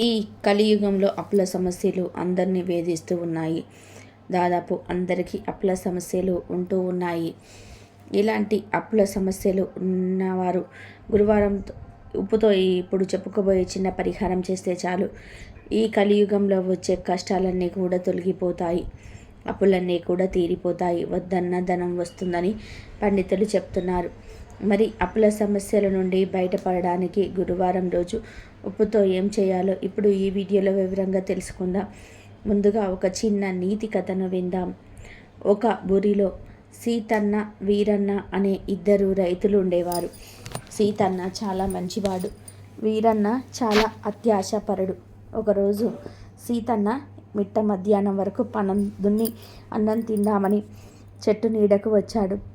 ఈ కలియుగంలో అప్పుల సమస్యలు అందరినీ వేధిస్తూ ఉన్నాయి. దాదాపు అందరికీ అప్పుల సమస్యలు ఉంటూ ఉన్నాయి. ఇలాంటి అప్పుల సమస్యలు ఉన్నవారు గురువారం ఉప్పుతో ఇప్పుడు చెప్పుకోబోయే చిన్న పరిహారం చేస్తే చాలు. ఈ కలియుగంలో వచ్చే కష్టాలన్నీ కూడా తొలగిపోతాయి. అప్పులన్నీ కూడా తీరిపోతాయి. వద్దన్న ధనం వస్తుందని పండితులు చెప్తున్నారు. మరి అప్పుల సమస్యల నుండి బయటపడడానికి గురువారం రోజు ఉప్పుతో ఏం చేయాలో ఇప్పుడు ఈ వీడియోలో వివరంగా తెలుసుకుందాం. ముందుగా ఒక చిన్న నీతి కథను విందాం. ఒక బురిలో సీతన్న వీరన్న అనే ఇద్దరు రైతులు ఉండేవారు. సీతన్న చాలా మంచివాడు వీరన్న చాలా అత్యాశపరుడు. ఒకరోజు సీతన్న మిట్ట మధ్యాహ్నం వరకు పనం దున్ని అన్నం తిందామని చెట్టు నీడకు వచ్చాడు.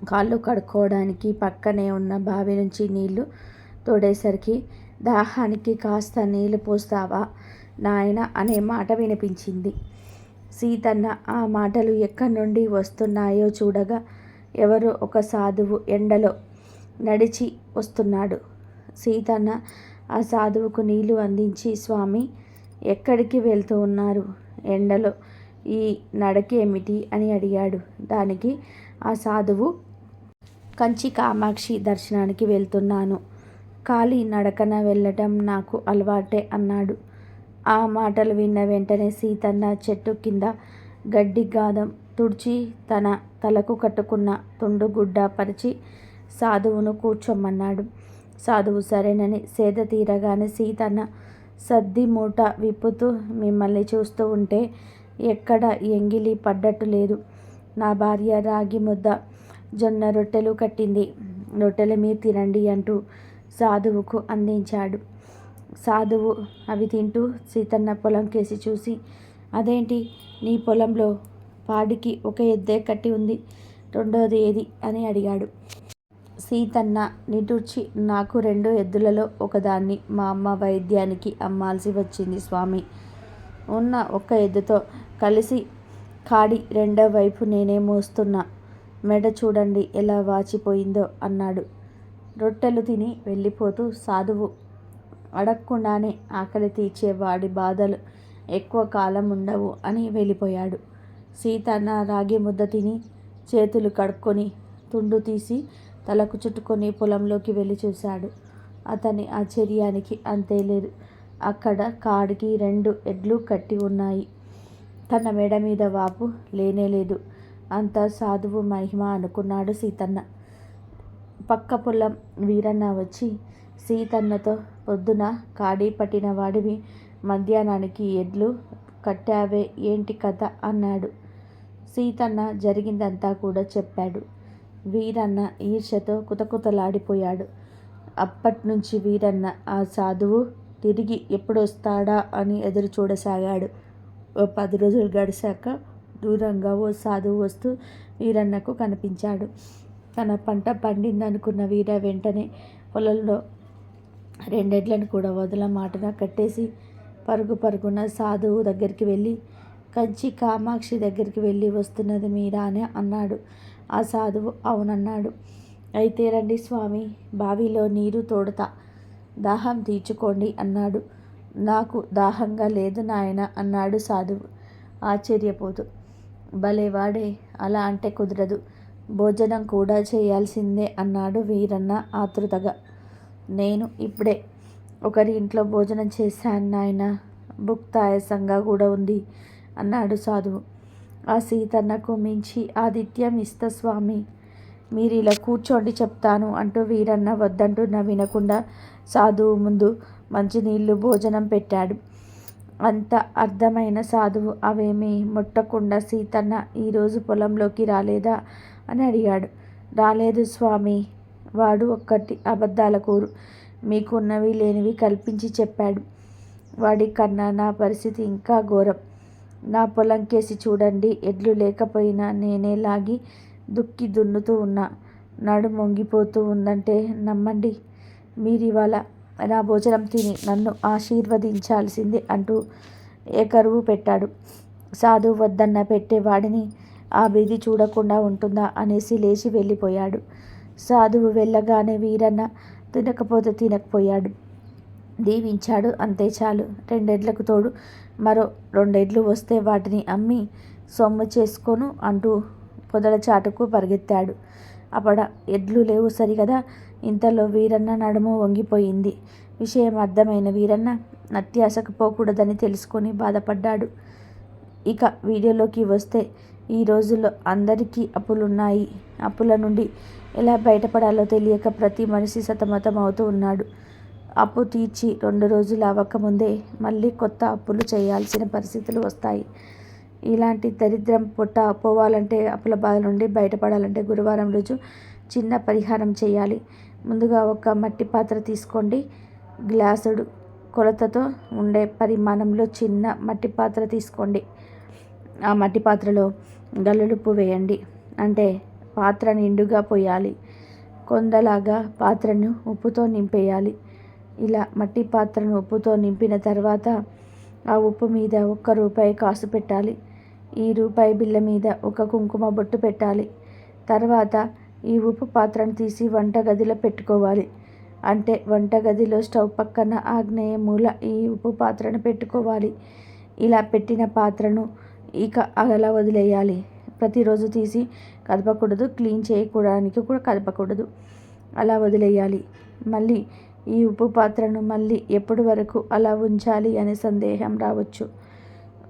కాళ్ళు కడుక్కోవడానికి పక్కనే ఉన్న బావి నుంచి నీళ్ళు తోడేసరికి దాహానికి కాస్త నీళ్ళు పోస్తావా నాయన? అనే మాట వినిపించింది. సీతన్న ఆ మాటలు ఎక్కడి నుండి వస్తున్నాయో చూడగా ఎవరో ఒక సాధువు ఎండలో నడిచి వస్తున్నాడు. సీతన్న ఆ సాధువుకు నీళ్ళు అందించి స్వామి ఎక్కడికి వెళ్తూ ఉన్నారు? ఎండలో ఈ నడకేమిటి అని అడిగాడు. దానికి ఆ సాధువు కంచి కామాక్షి దర్శనానికి వెళ్తున్నాను. కాలి నడకన వెళ్ళటం నాకు అలవాటే అన్నాడు. ఆ మాటలు విన్న వెంటనే సీతన్న చెట్టు కింద గడ్డి గాదం తుడిచి తన తలకు కట్టుకున్న తుండుగుడ్డ పరిచి సాధువును కూర్చోమన్నాడు. సాధువు సరేనని సేద తీరగానే సీతన్న సద్ది మూట విప్పుతూ మిమ్మల్ని చూస్తూ ఉంటే ఎక్కడ ఎంగిలి పడ్డట్టు లేదు. నా భార్య రాగి ముద్ద జొన్న రొట్టెలు కట్టింది. రొట్టెలు మీరు తినండి అంటూ సాధువుకు అందించాడు. సాధువు అవి తింటూ సీతన్న పొలం కేసి చూసి అదేంటి? నీ పొలంలో పాడికి ఒక ఎద్దే కట్టి ఉంది. రెండోది ఏది? అని అడిగాడు. సీతన్న నిటూర్చి నాకు రెండు ఎద్దులలో ఒకదాన్ని మా అమ్మ వైద్యానికి అమ్మాల్సి వచ్చింది స్వామి. ఉన్న ఒక్క ఎద్దుతో కలిసి కాడి రెండో వైపు నేనే మోస్తున్నా. మెడ చూడండి ఎలా వాచిపోయిందో అన్నాడు. రొట్టెలు తిని వెళ్ళిపోతూ సాధువు అడగకుండానే ఆకలి తీర్చే వాడి బాధలు ఎక్కువ కాలం ఉండవు అని వెళ్ళిపోయాడు. సీత నా రాగి ముద్ద తిని చేతులు కడుక్కొని తుండు తీసి తలకు చుట్టుకొని పొలంలోకి వెళ్ళి చూశాడు. అతని ఆశ్చర్యానికి అంతే లేదు. అక్కడ కాడికి రెండు ఎడ్లు కట్టి ఉన్నాయి. తన మెడ మీద వాపు లేనేలేదు అంత సాధువు మహిమ అనుకున్నాడు సీతన్న. పక్క పొలం వీరన్న వచ్చి సీతన్నతో పొద్దున కాడి పట్టిన వాడివి మధ్యాహ్నానికి ఎడ్లు కట్టావే ఏంటి కథ? అన్నాడు. సీతన్న జరిగిందంతా కూడా చెప్పాడు. వీరన్న ఈర్షతో కుతకుతలాడిపోయాడు. అప్పట్నుంచి వీరన్న ఆ సాధువు తిరిగి ఎప్పుడొస్తాడా అని ఎదురు చూడసాగాడు. ఓ పది రోజులు గడిచాక దూరంగా ఓ సాధువు వస్తూ వీరన్నకు కనిపించాడు. తన పంట పండిందనుకున్న వీర వెంటనే పొలంలో రెండెడ్లను కూడా వదల మాటన కట్టేసి పరుగు పరుగున సాధువు దగ్గరికి వెళ్ళి కంచి కామాక్షి దగ్గరికి వెళ్ళి వస్తున్నది మీరా అని అన్నాడు. ఆ సాధువు అవునన్నాడు. అయితే రండి స్వామి బావిలో నీరు తోడతా. దాహం తీర్చుకోండి అన్నాడు. నాకు దాహంగా లేదు నాయన అన్నాడు సాధువు. ఆశ్చర్యపోతూ భలేవాడే అలా అంటే కుదరదు. భోజనం కూడా చేయాల్సిందే అన్నాడు వీరన్న ఆతృతగా. నేను ఇప్పుడే ఒకరి ఇంట్లో భోజనం చేశాను నాయన భుక్తాయసంగా కూడా ఉంది అన్నాడు సాధువు. ఆ సీతన్నకు మించి ఆదిత్యం ఇస్త స్వామి. మీరు ఇలా కూర్చోండి చెప్తాను అంటూ వీరన్న వద్దంటున్న వినకుండా సాధువు ముందు మంచినీళ్ళు భోజనం పెట్టాడు. అంత అర్థమైన సాధువు అవేమీ ముట్టకుండా సీతన్న ఈరోజు పొలంలోకి రాలేదా అని అడిగాడు. రాలేదు స్వామి వాడు ఒక్కటి అబద్ధాల కూరు. మీకున్నవి లేనివి కల్పించి చెప్పాడు. వాడి కన్నా నా పరిస్థితి ఇంకా ఘోరం. నా పొలం కేసి చూడండి ఎడ్లు లేకపోయినా నేనే లాగి దుక్కి దున్నుతూ ఉన్నా. నడు మొంగిపోతూ ఉందంటే నమ్మండి. మీరు ఇవాళ నా భోజనం తిని నన్ను ఆశీర్వదించాల్సిందే అంటూ ఏకరువు పెట్టాడు. సాధు వద్దన్న పెట్టేవాడిని ఆ విధి చూడకుండా ఉంటుందా అనేసి లేచి వెళ్ళిపోయాడు. సాధువు వెళ్ళగానే వీరన్న తినకపోతే తినకపోయాడు. దీవించాడు అంతే చాలు. రెండెడ్లకు తోడు మరో రెండెడ్లు వస్తే వాటిని అమ్మి సొమ్ము చేసుకోను అంటూ పొదల చాటుకు పరిగెత్తాడు. అప్పడ ఎడ్లు లేవు సరిగదా? ఇంతలో వీరన్న నడుము వంగిపోయింది. విషయం అర్థమైన వీరన్న అత్యాశకు పోకూడదని తెలుసుకొని బాధపడ్డాడు. ఇక వీడియోలోకి వస్తే ఈ రోజుల్లో అందరికీ అప్పులున్నాయి. అప్పుల నుండి ఎలా బయటపడాలో తెలియక ప్రతి మనిషి సతమతం అవుతూ ఉన్నాడు. అప్పు తీర్చి రెండు రోజులు అవ్వకముందే మళ్ళీ కొత్త అప్పులు చేయాల్సిన పరిస్థితులు వస్తాయి. ఇలాంటి దరిద్రం పొట్ట పోవాలంటే అప్పుల బాధ నుండి బయటపడాలంటే గురువారం రోజు చిన్న పరిహారం చేయాలి. ముందుగా ఒక మట్టి పాత్ర తీసుకోండి. గ్లాసుడు కొలతతో ఉండే పరిమాణంలో చిన్న మట్టి పాత్ర తీసుకోండి. ఆ మట్టి పాత్రలో గల్లులుప్పు వేయండి. అంటే పాత్ర నిండుగా పోయాలి. కొందలాగా పాత్రను ఉప్పుతో నింపేయాలి. ఇలా మట్టి పాత్రను ఉప్పుతో నింపిన తర్వాత ఆ ఉప్పు మీద ఒక్క రూపాయి కాసు పెట్టాలి. ఈ రూపాయి బిళ్ళ మీద ఒక కుంకుమ బొట్టు పెట్టాలి. తర్వాత ఈ ఉప్పు పాత్రను తీసి వంటగదిలో పెట్టుకోవాలి. అంటే వంటగదిలో స్టవ్ పక్కన ఆగ్నేయ మూల ఈ ఉప్పు పాత్రను పెట్టుకోవాలి. ఇలా పెట్టిన పాత్రను ఇక అలా వదిలేయాలి. ప్రతిరోజు తీసి కదపకూడదు క్లీన్ చేయకూడడానికి కూడా కదపకూడదు. అలా వదిలేయాలి. మళ్ళీ ఈ ఉప్పు పాత్రను మళ్ళీ ఎప్పటి వరకు అలా ఉంచాలి అనే సందేహం రావచ్చు.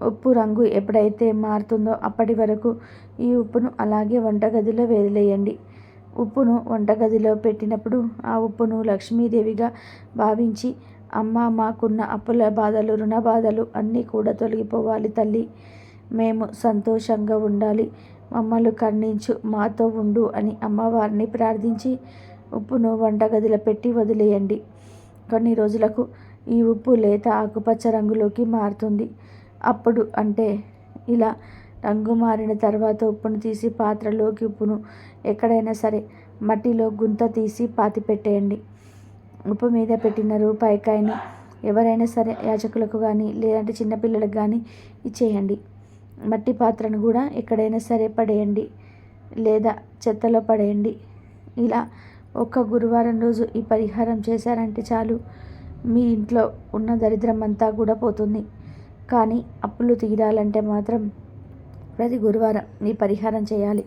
ఉప్పు రంగు ఎప్పుడైతే మారుతుందో అప్పటి వరకు ఈ ఉప్పును అలాగే వంటగదిలో వదిలేయండి ఉప్పును వంటగదిలో పెట్టినప్పుడు ఆ ఉప్పును లక్ష్మీదేవిగా భావించి అమ్మ మాకున్న అప్పుల బాధలు రుణ బాధలు అన్నీ కూడా తొలగిపోవాలి తల్లి. మేము సంతోషంగా ఉండాలి. మమ్మల్ని కర్ణించు మాతో ఉండు అని అమ్మవారిని ప్రార్థించి ఉప్పును వంటగదిలో పెట్టి వదిలేయండి. కొన్ని రోజులకు ఈ ఉప్పు లేత ఆకుపచ్చ రంగులోకి మారుతుంది. అప్పుడు అంటే ఇలా రంగు మారిన తర్వాత ఉప్పును తీసి పాత్రలోకి ఉప్పును ఎక్కడైనా సరే మట్టిలో గుంత తీసి పాతి పెట్టేయండి. ఉప్పు మీద పెట్టిన రూపాయికాయను ఎవరైనా సరే యాచకులకు కానీ లేదంటే చిన్నపిల్లలకు కానీ ఇచ్చేయండి. మట్టి పాత్రను కూడా ఎక్కడైనా సరే పడేయండి లేదా చెత్తలో పడేయండి. ఇలా ఒక్క గురువారం రోజు ఈ పరిహారం చేశారంటే చాలు. మీ ఇంట్లో ఉన్న దరిద్రం అంతా కూడా పోతుంది. కానీ అప్పులు తీరాలంటే మాత్రం ప్రతి గురువారం మీ పరిహారం చేయాలి.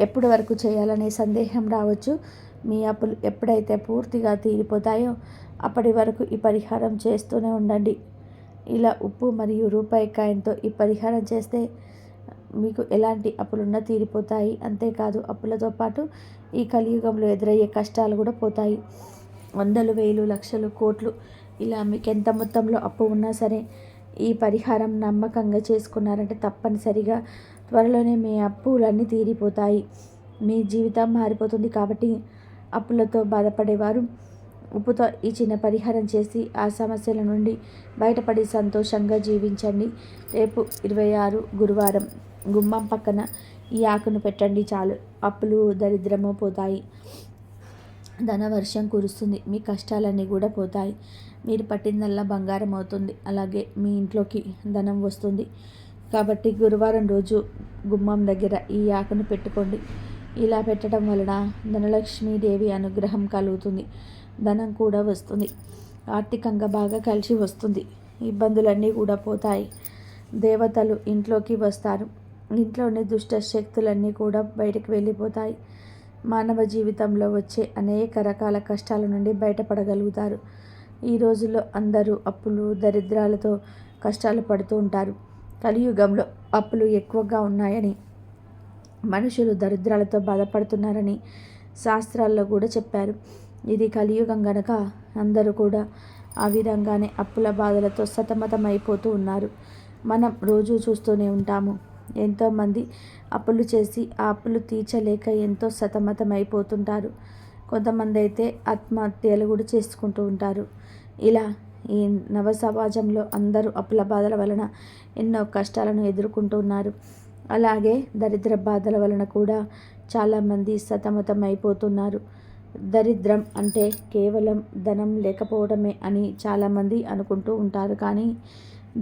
ఎప్పటి వరకు చేయాలనే సందేహం రావచ్చు. మీ అప్పులు ఎప్పుడైతే పూర్తిగా తీరిపోతాయో అప్పటి వరకు ఈ పరిహారం చేస్తూనే ఉండండి. ఇలా ఉప్పు మరియు రూపాయి కాయంతో ఈ పరిహారం చేస్తే మీకు ఎలాంటి అప్పులున్నా తీరిపోతాయి. అంతేకాదు అప్పులతో పాటు ఈ కలియుగంలో ఎదురయ్యే కష్టాలు కూడా పోతాయి. వందలు వేలు లక్షలు కోట్లు ఇలా మీకు ఎంత మొత్తంలో అప్పు ఉన్నా సరే ఈ పరిహారం నమ్మకంగా చేసుకున్నారంటే తప్పనిసరిగా త్వరలోనే మీ అప్పులన్నీ తీరిపోతాయి. మీ జీవితం మారిపోతుంది కాబట్టి అప్పులతో బాధపడేవారు ఉప్పుతో ఈ చిన్న పరిహారం చేసి ఆ సమస్యల నుండి బయటపడి సంతోషంగా జీవించండి. రేపు ఇరవై ఆరు గురువారం గుమ్మం పక్కన ఈ ఆకును పెట్టండి చాలు. అప్పులు దరిద్రము పోతాయి. ధనవర్షం కురుస్తుంది. మీ కష్టాలన్నీ కూడా పోతాయి. మీరు పట్టిందల్లా బంగారం అవుతుంది. అలాగే మీ ఇంట్లోకి ధనం వస్తుంది. కాబట్టి గురువారం రోజు గుమ్మం దగ్గర ఈ ఆకును పెట్టుకోండి. ఇలా పెట్టడం వలన ధనలక్ష్మీదేవి అనుగ్రహం కలుగుతుంది. ధనం కూడా వస్తుంది. ఆర్థికంగా బాగా కలిసి వస్తుంది. ఇబ్బందులన్నీ కూడా పోతాయి. దేవతలు ఇంట్లోకి వస్తారు. ఇంట్లోని దుష్ట శక్తులన్నీ కూడా బయటకు వెళ్ళిపోతాయి. మానవ జీవితంలో వచ్చే అనేక రకాల కష్టాల నుండి బయటపడగలుగుతారు. ఈ రోజుల్లో అందరూ అప్పులు దరిద్రాలతో కష్టాలు పడుతూ ఉంటారు. కలియుగంలో అప్పులు ఎక్కువగా ఉన్నాయని మనుషులు దరిద్రాలతో బాధపడుతున్నారని శాస్త్రాల్లో కూడా చెప్పారు. ఇది కలియుగం గనక అందరూ కూడా ఆ విధంగానే అప్పుల బాధలతో సతమతమైపోతూ ఉన్నారు. మనం రోజూ చూస్తూనే ఉంటాము. ఎంతోమంది అప్పులు చేసి ఆ అప్పులు తీర్చలేక ఎంతో సతమతమైపోతుంటారు. కొంతమంది అయితే ఆత్మహత్యలు కూడా చేసుకుంటూ ఉంటారు. ఇలా ఈ నవ సమాజంలో అందరూ అప్పుల బాధల వలన ఎన్నో కష్టాలను ఎదుర్కొంటున్నారు అలాగే దరిద్ర బాధల వలన కూడా చాలామంది సతమతం అయిపోతున్నారు దరిద్రం అంటే కేవలం ధనం లేకపోవడమే అని చాలామంది అనుకుంటూ ఉంటారు. కానీ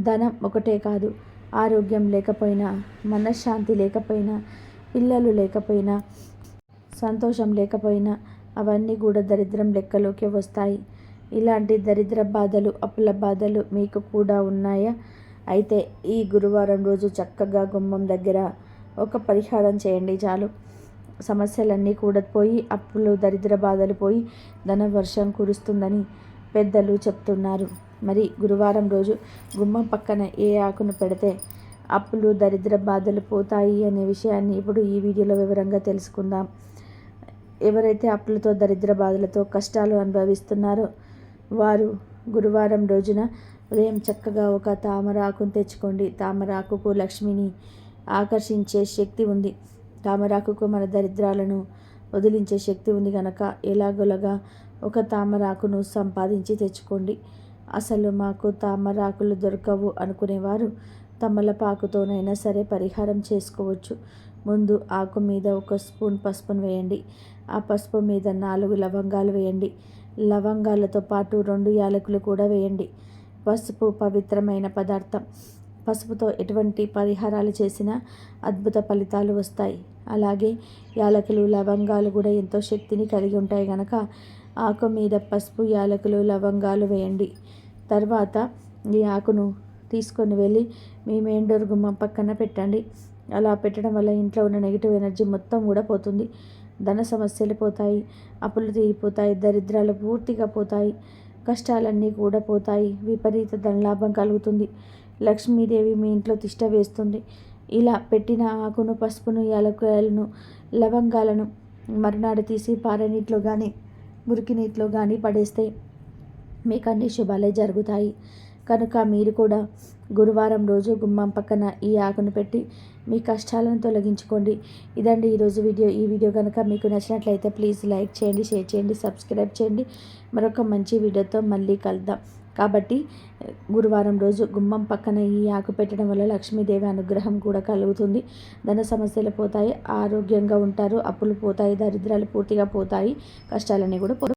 ధనం ఒకటే కాదు. ఆరోగ్యం లేకపోయినా మనశ్శాంతి లేకపోయినా పిల్లలు లేకపోయినా సంతోషం లేకపోయినా అవన్నీ కూడా దరిద్రం లెక్కలోకి వస్తాయి. ఇలాంటి దరిద్ర బాధలు అప్పుల బాధలు మీకు కూడా ఉన్నాయా? అయితే ఈ గురువారం రోజు చక్కగా గుమ్మం దగ్గర ఒక పరిహారం చేయండి చాలు. సమస్యలన్నీ కూడా పోయి అప్పులు దరిద్ర బాధలు పోయి ధన వర్షం కురుస్తుందని పెద్దలు చెప్తున్నారు. మరి గురువారం రోజు గుమ్మం పక్కన ఏ ఆకును పెడితే అప్పులు దరిద్ర బాధలు పోతాయి అనే విషయాన్ని ఇప్పుడు ఈ వీడియోలో వివరంగా తెలుసుకుందాం. ఎవరైతే అప్పులతో దరిద్ర బాధలతో కష్టాలు అనుభవిస్తున్నారో వారు గురువారం రోజున ఉదయం చక్కగా ఒక తామరాకును తెచ్చుకోండి. తామరాకుకు లక్ష్మిని ఆకర్షించే శక్తి ఉంది. తామరాకుకు మన దరిద్రాలను వదిలించే శక్తి ఉంది కనుక ఎలాగోలగా ఒక తామరాకును సంపాదించి తెచ్చుకోండి. అసలు మాకు తామరాకులు దొరకవు అనుకునేవారు. తమలపాకుతోనైనా సరే పరిహారం చేసుకోవచ్చు. ముందు ఆకు మీద ఒక స్పూన్ పసుపును వేయండి. ఆ పసుపు మీద నాలుగు లవంగాలు వేయండి. లవంగాలతో పాటు రెండు యాలకులు కూడా వేయండి. పసుపు పవిత్రమైన పదార్థం. పసుపుతో ఎటువంటి పరిహారాలు చేసినా అద్భుత ఫలితాలు వస్తాయి. అలాగే యాలకులు లవంగాలు కూడా ఎంతో శక్తిని కలిగి ఉంటాయి కనుక ఆకు మీద పసుపు యాలకులు లవంగాలు వేయండి. తర్వాత ఈ ఆకును తీసుకొని వెళ్ళి మీ మెయిన్ డోర్ గుమ్మం పక్కన పెట్టండి. అలా పెట్టడం వల్ల ఇంట్లో ఉన్న నెగిటివ్ ఎనర్జీ మొత్తం కూడా పోతుంది. ధన సమస్యలు పోతాయి అప్పులు తీరిపోతాయి దరిద్రాలు పూర్తిగా పోతాయి కష్టాలన్నీ కూడా పోతాయి. విపరీత ధనలాభం కలుగుతుంది. లక్ష్మీదేవి మీ ఇంట్లో తిష్ట వేస్తుంది. ఇలా పెట్టిన ఆకును పసుపును యాలకులను లవంగాలను మరునాడు తీసి పారనీటిలో కానీ మురికి నీటిలో కానీ పడేస్తే మీకు అన్ని శుభాలే జరుగుతాయి. కనుక మీరు కూడా గురువారం రోజు గుమ్మం పక్కన ఈ ఆకును పెట్టి మీ కష్టాలను తొలగించుకోండి. ఇదండి ఈరోజు వీడియో. ఈ వీడియో కనుక మీకు నచ్చినట్లయితే ప్లీజ్ లైక్ చేయండి షేర్ చేయండి సబ్స్క్రైబ్ చేయండి. మరొక మంచి వీడియోతో మళ్ళీ కలుద్దాం. కాబట్టి గురువారం రోజు గుమ్మం పక్కన ఈ ఆకు పెట్టడం వల్ల లక్ష్మీదేవి అనుగ్రహం కూడా కలుగుతుంది. ధన సమస్యలు పోతాయి ఆరోగ్యంగా ఉంటారు అప్పులు పోతాయి దరిద్రాలు పూర్తిగా పోతాయి కష్టాలన్నీ కూడా